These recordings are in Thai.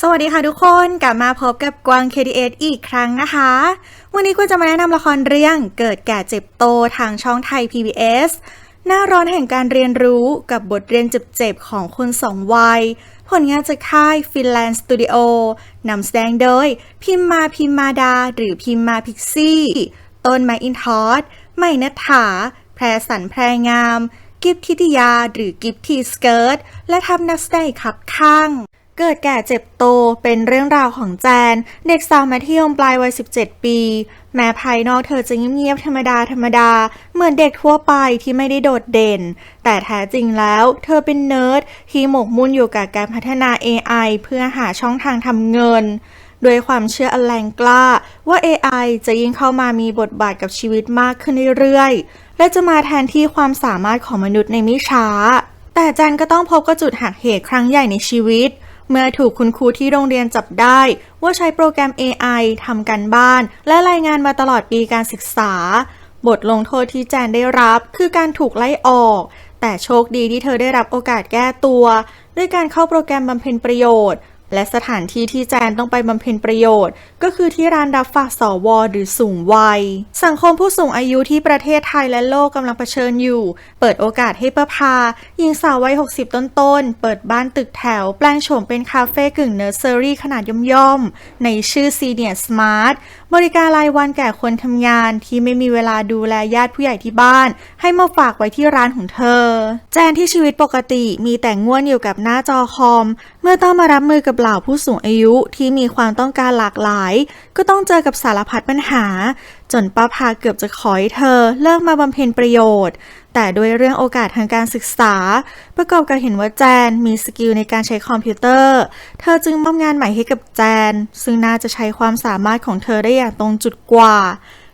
สวัสดีค่ะทุกคนกลับมาพบกับกวาง KDS อีกครั้งนะคะ วันนี้กวางจะมาแนะนำละครเรื่องเกิดแก่เจ็บโตทางช่องไทย PBS หน้าร้อนแห่งการเรียนรู้กับบทเรียนเจ็บๆของคนสองวัย ผลงานจากค่ายฟินแลนด์สตูดิโอนำแสดงโดย พิมมาพิมมาดา หรือพิมมาพิกซี่ต้นไมอินทอสใหม่นัทธาแพรสันแพรงาม กิฟทิติยา หรือกิฟทีสเกิร์ตและทัพนักแสดงอีกครับข้าง เกิดแก่เจ็บโตเป็นเรื่องราวของแจน เด็กสาวมัธยมปลายวัย 17 ปี แม้ภายนอกเธอจะเงียบๆธรรมดาธรรมดา เหมือนเด็กทั่วไปที่ไม่ได้โดดเด่น แต่แท้จริงแล้ว เธอเป็นเนิร์ดที่หมกมุ่นอยู่กับการพัฒนา AI เพื่อหาช่องทางทำเงินด้วยความเชื่ออันแรงกล้าว่า AI จะยิ่งเข้ามามีบทบาทกับชีวิตมากขึ้นเรื่อยๆ และจะมาแทนที่ความสามารถของมนุษย์ในไม่ช้า แต่แจนก็ต้องพบกับจุดหักเหครั้งใหญ่ในชีวิตเเมื่อถูกคุณครูที่โรงเรียนจับได้ ว่าใช้โปรแกรม AI ทำการบ้าน และรายงานมาตลอดปีการศึกษา บทลงโทษที่แจนได้รับคือการถูกไล่ออก แต่โชคดีที่เธอได้รับโอกาสแก้ตัว ด้วยการเข้าโปรแกรมบำเพ็ญประโยชน์ และสถานที่ที่แจนต้องไปบำเพ็ญประโยชน์ ก็คือที่ร้านรับฝากสวหรือสูงวัย สังคมผู้สูงอายุที่ประเทศไทยและโลกกำลังเผชิญอยู่ เปิดโอกาสให้ประพาหญิงสาววัย 60 ต้นๆ เปิดบ้านตึกแถว แปลงโฉมเป็นคาเฟ่กึ่งเนอร์เซอรี่ขนาดย่อมๆ ในชื่อเซเนียร์สมาร์ทบริการรายวันแก่คนทำงานที่ไม่มีเวลาดูแลญาติผู้ใหญ่ที่บ้าน ให้มาฝากไว้ที่ร้านของเธอ แจนที่ชีวิตปกติมีแต่ง่วนอยู่กับหน้าจอคอม เมื่อต้องมารับมือกับเหล่าผู้สูงอายุที่มีความต้องการหลากหลาย ก็ต้องเจอกับสารพัดปัญหาจนป้าพาเกือบจะขอให้เธอเลิกมาบำเพ็ญประโยชน์ แต่ด้วยเรื่องโอกาสทางการศึกษา ประกอบกับเห็นว่าแจนมีสกิลในการใช้คอมพิวเตอร์ เธอจึงมอบงานใหม่ให้กับแจน ซึ่งน่าจะใช้ความสามารถของเธอได้อย่างตรงจุดกว่า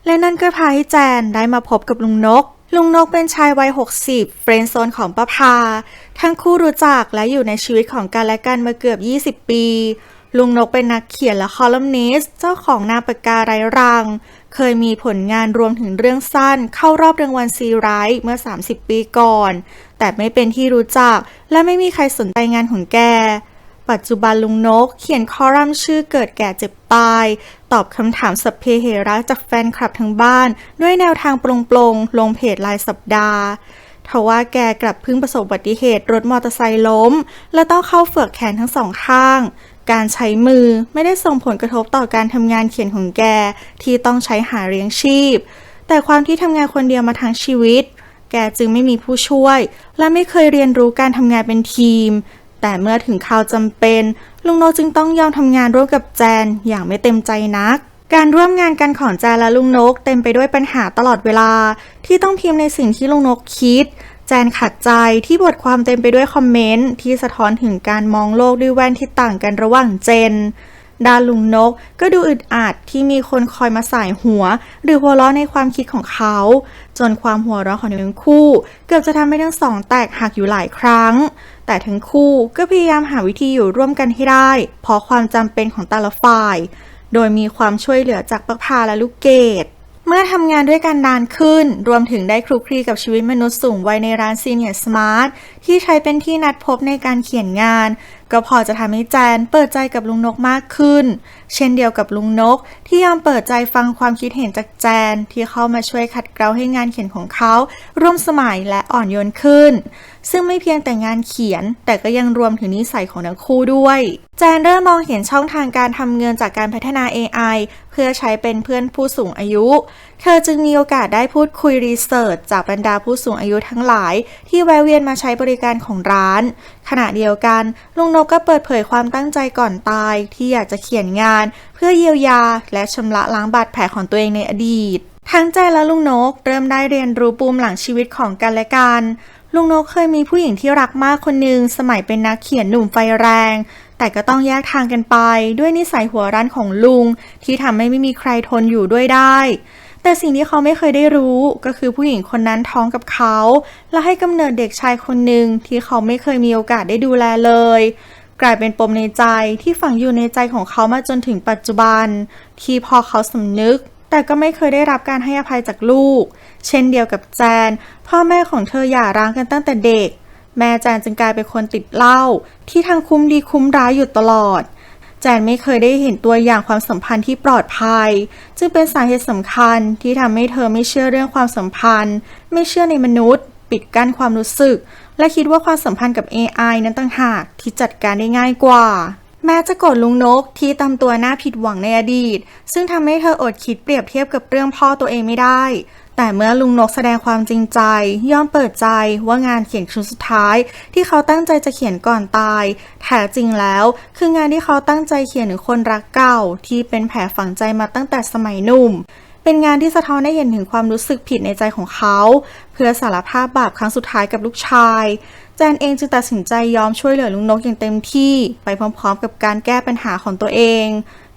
และนั่นก็พาให้แจนได้มาพบกับลุงนกลุงนกเป็นชายวัย 60 เฟรนด์โซนของป้าพา ทั้งคู่รู้จักและอยู่ในชีวิตของกันและกันมาเกือบ 20 ปี ลุงนกเป็นนักเขียนและคอลัมนิสต์เจ้าของนามปากกาไรรัง เคยมีผลงานรวมถึงเรื่องสั้น เข้ารอบรางวัลซีไรท์เมื่อ 30 ปีก่อน แต่ไม่เป็นที่รู้จัก และไม่มีใครสนใจงานของแก ปัจจุบันลุงนก เขียนคอลัมน์ชื่อเกิดแก่เจ็บตาย ตอบคำถามสัพเพเหระจากแฟนคลับทั้งบ้าน ด้วยแนวทางปลงๆลงเพจรายสัปดาห์ทว่าแกกลับเพิ่งประสบอุบัติเหตุรถมอเตอร์ไซค์ล้ม และต้องเข้าเฝือกแขนทั้งสองข้าง การใช้มือไม่ได้ส่งผลกระทบต่อการทำงานเขียนของแกที่ต้องใช้หาเลี้ยงชีพ แต่ความที่ทำงานคนเดียวมาทั้งชีวิต แกจึงไม่มีผู้ช่วย และไม่เคยเรียนรู้การทำงานเป็นทีม แต่เมื่อถึงข่าวจำเป็น ลุงโนจึงต้องยอมทำงานร่วมกับแจนอย่างไม่เต็มใจนัก การร่วมงานกันของแจนและลุงนกเต็มไปด้วยปัญหาตลอดเวลา ที่ต้องพิมพ์ในสิ่งที่ลุงนกคิด แจนขัดใจที่บทความเต็มไปด้วยคอมเมนต์ที่สะท้อนถึงการมองโลกด้วยแว่นที่ต่างกันระหว่างเจนด้านลุงนกก็ดูอึดอัดที่มีคนคอยมาสายหัว หรือหัวเราะในความคิดของเขา จนความหัวเราะของทั้งคู่ เกือบจะทำให้ทั้งสองแตกหักอยู่หลายครั้ง แต่ทั้งคู่ก็พยายามหาวิธีอยู่ร่วมกันให้ได้ เพราะความจำเป็นของแต่ละฝ่าย โดยมีความช่วยเหลือจากปักพาและลูกเกด เมื่อทำงานด้วยกันนานขึ้น รวมถึงได้คลุกคลีกับชีวิตมนุษย์สูงวัยในร้านซีเนียร์สมาร์ทที่ใช้เป็นที่นัดพบในการเขียนงาน ก็พอจะทำให้แจนเปิดใจกับลุงนกมากขึ้น เช่นเดียวกับลุงนกที่ยอมเปิดใจฟังความคิดเห็นจากแจนที่เข้ามาช่วยขัดเกลาให้งานเขียนของเขาร่วมสมัยและอ่อนโยนขึ้น ซึ่งไม่เพียงแต่งานเขียน แต่ก็ยังรวมถึงนิสัยของทั้งคู่ด้วย แจนเริ่มมองเห็นช่องทางการทำเงินจากการพัฒนา AI เพื่อใช้เป็นเพื่อนผู้สูงอายุ เธอจึงมีโอกาสได้พูดคุยรีเสิร์ชจากบรรดาผู้สูงอายุทั้งหลาย ที่แวะเวียนมาใช้บริการของร้าน ขณะเดียวกัน ลุงนกก็เปิดเผยความตั้งใจก่อนตาย ที่อยากจะเขียนงาน เพื่อเยียวยา และชำระล้างบาดแผลของตัวเองในอดีต ทั้งใจและลุงนกเริ่มได้เรียนรู้ปูมหลังชีวิตของกันและกันลุงนกเคยมีผู้หญิงที่รักมากคนหนึ่งสมัยเป็นนักเขียนหนุ่มไฟแรง แต่ก็ต้องแยกทางกันไป ด้วยนิสัยหัวรั้นของลุง ที่ทำให้ไม่มีใครทนอยู่ด้วยได้ แต่สิ่งที่เขาไม่เคยได้รู้ก็คือผู้หญิงคนนั้นท้องกับเขา และให้กำเนิดเด็กชายคนหนึ่งที่เขาไม่เคยมีโอกาสได้ดูแลเลย กลายเป็นปมในใจที่ฝังอยู่ในใจของเขามาจนถึงปัจจุบัน ที่พอเขาสำนึก แต่ก็ไม่เคยได้รับการให้อภัยจากลูก เช่นเดียวกับแจน พ่อแม่ของเธอหย่าร้างกันตั้งแต่เด็ก แม่แจนจึงกลายเป็นคนติดเหล้าที่ทั้งคุ้มดีคุ้มร้ายอยู่ตลอด แจนไม่เคยได้เห็นตัวอย่างความสัมพันธ์ที่ปลอดภัย จึงเป็นสาเหตุสำคัญที่ทำให้เธอไม่เชื่อเรื่องความสัมพันธ์ ไม่เชื่อในมนุษย์ ปิดกั้นความรู้สึก และคิดว่าความสัมพันธ์กับ AI นั้นต่างหากที่จัดการได้ง่ายกว่า แม้จะโกรธลุงนกที่ตำตัวหน้าผิดหวังในอดีต ซึ่งทำให้เธออดคิดเปรียบเทียบกับเรื่องพ่อตัวเองไม่ได้ แต่เมื่อลุงนกแสดงความจริงใจยอมเปิดใจว่างานเขียนชุดสุดท้าย ที่เขาตั้งใจจะเขียนก่อนตายแท้จริงแล้ว คืองานที่เขาตั้งใจเขียนถึงคนรักเก่า ที่เป็นแผลฝังใจมาตั้งแต่สมัยหนุ่ม เป็นงานที่สะท้อนให้เห็นถึงความรู้สึกผิดในใจของเขา เพื่อสารภาพบาปครั้งสุดท้ายกับลูกชายแจนเองจึงตัดสินใจยอมช่วยเหลือลุงนกอย่างเต็มที่ไปพร้อมๆ กับการแก้ปัญหาของตัวเอง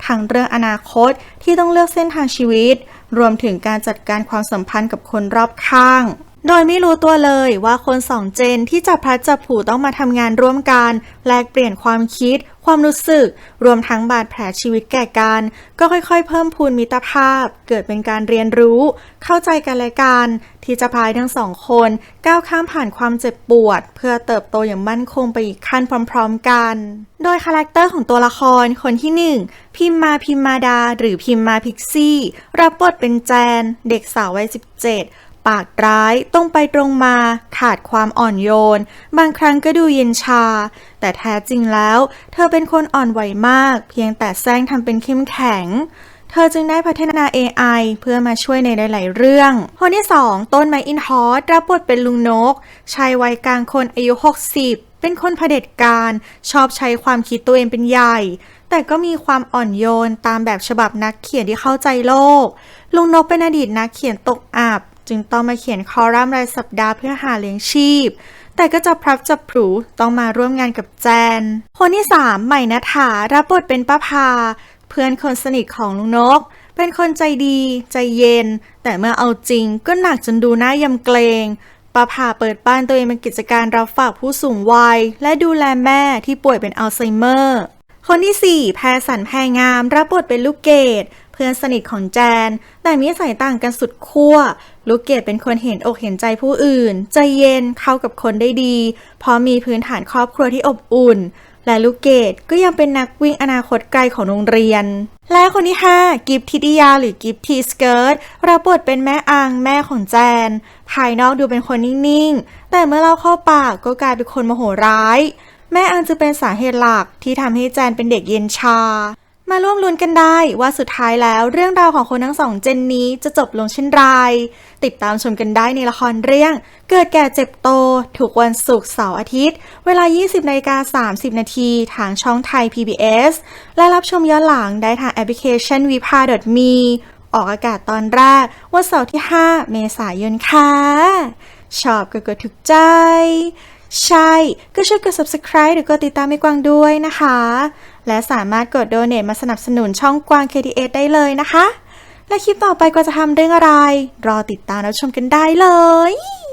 ทั้งเรื่องอนาคตที่ต้องเลือกเส้นทางชีวิต รวมถึงการจัดการความสัมพันธ์กับคนรอบข้าง โดยไม่รู้ตัวเลยว่าคนสองเจนที่จับพลัดจับผลูต้องมาทำงานร่วมกัน แลกเปลี่ยนความคิด ความรู้สึก รวมทั้งบาดแผลชีวิตแก่กัน ก็ค่อยๆ เพิ่มพูนมิตรภาพ เกิดเป็นการเรียนรู้ เข้าใจกันและกัน ที่จะพายทั้งสองคน ก้าวข้ามผ่านความเจ็บปวด เพื่อเติบโตอย่างมั่นคงไปอีกขั้นพร้อม ๆ กัน โดยคาแรคเตอร์ของตัวละครคนที่หนึ่งพิมมาพิมมาดา หรือพิมมาพิกซี่ รับบทเป็นแจน เด็กสาววัย17 ปากร้ายตรงไปตรงมา ขาดความอ่อนโยน บางครั้งก็ดูเย็นชา แต่แท้จริงแล้ว เธอเป็นคนอ่อนไหวมาก เพียงแต่แซงทำเป็นเข้มแข็ง เธอจึงได้พัฒนา AI เพื่อมาช่วยในหลาย ๆ เรื่อง คนที่ 2 ต้นไมอินฮอสรับบทเป็นลุงนก ชายวัยกลางคนอายุ 60เป็นคนเผด็จการชอบใช้ความคิดตัวเองเป็นใหญ่ แต่ก็มีความอ่อนโยนตามแบบฉบับนักเขียนที่เข้าใจโลก ลุงนกเป็นอดีตนักเขียนตกอับ จึงต้องมาเขียนคอลัมน์รายสัปดาห์เพื่อหาเลี้ยงชีพ แต่ก็จะพลับจับผลูต้องมาร่วมงานกับแจน คนที่ 3 ใหม่นัฐารับบทเป็นป้าพา เพื่อนคนสนิทของลุงนก เป็นคนใจดี ใจเย็น แต่เมื่อเอาจริงก็หนักจนดูน้ายำเกรงป้าพาเปิดบ้านตัวเองเป็นกิจการรับฝากผู้สูงวัย และดูแลแม่ที่ป่วยเป็นอัลไซเมอร์ คนที่ 4 แพรสันแพรงามรับบทเป็นลูกเกด เพื่อนสนิทของแจน แต่มีสายต่างกันสุดขั้วลูกเกดเป็นคนเห็นอกเห็นใจผู้อื่น ใจเย็นเข้ากับคนได้ดี เพราะมีพื้นฐานครอบครัวที่อบอุ่น และลูกเกดก็ยังเป็นนักวิ่งอนาคตไกลของโรงเรียน และคนที่ 5 กิฟทิติยาหรือกิฟทีสเกิร์ตรับบทเป็นแม่อังแม่ของแจน ภายนอกดูเป็นคนนิ่งๆ แต่เมื่อเราเข้าปากก็กลายเป็นคนโมโหร้าย แม่อังจะเป็นสาเหตุหลักที่ทำให้แจนเป็นเด็กเย็นชา มาร่วมลุ้นกันได้ว่าสุดท้ายแล้วเรื่องราวของคนทั้งสองเจนนี้จะจบลงเช่นไร ติดตามชมกันได้ในละครเรื่อง เกิดแก่เจ็บโตทุกวันศุกร์เสาร์อาทิตย์ เวลา 20นาฬิกา30 นาทีทางช่องไทย PBS และรับชมย้อนหลังได้ทางแอปพลิเคชัน v i p a m e ออกอากาศตอนแรกวันเสาร์ที่ 5 เมษายนค่ะ ชอบก็กดถูกใจ ใช่ ก็ช่วยกด subscribe หรือกดติดตามให้กวางด้วยนะคะ และสามารถกด donate มาสนับสนุนช่องกวาง KDS ได้เลยนะคะ และคลิปต่อไปก็จะทำเรื่องอะไร รอติดตามรับชมกันได้เลย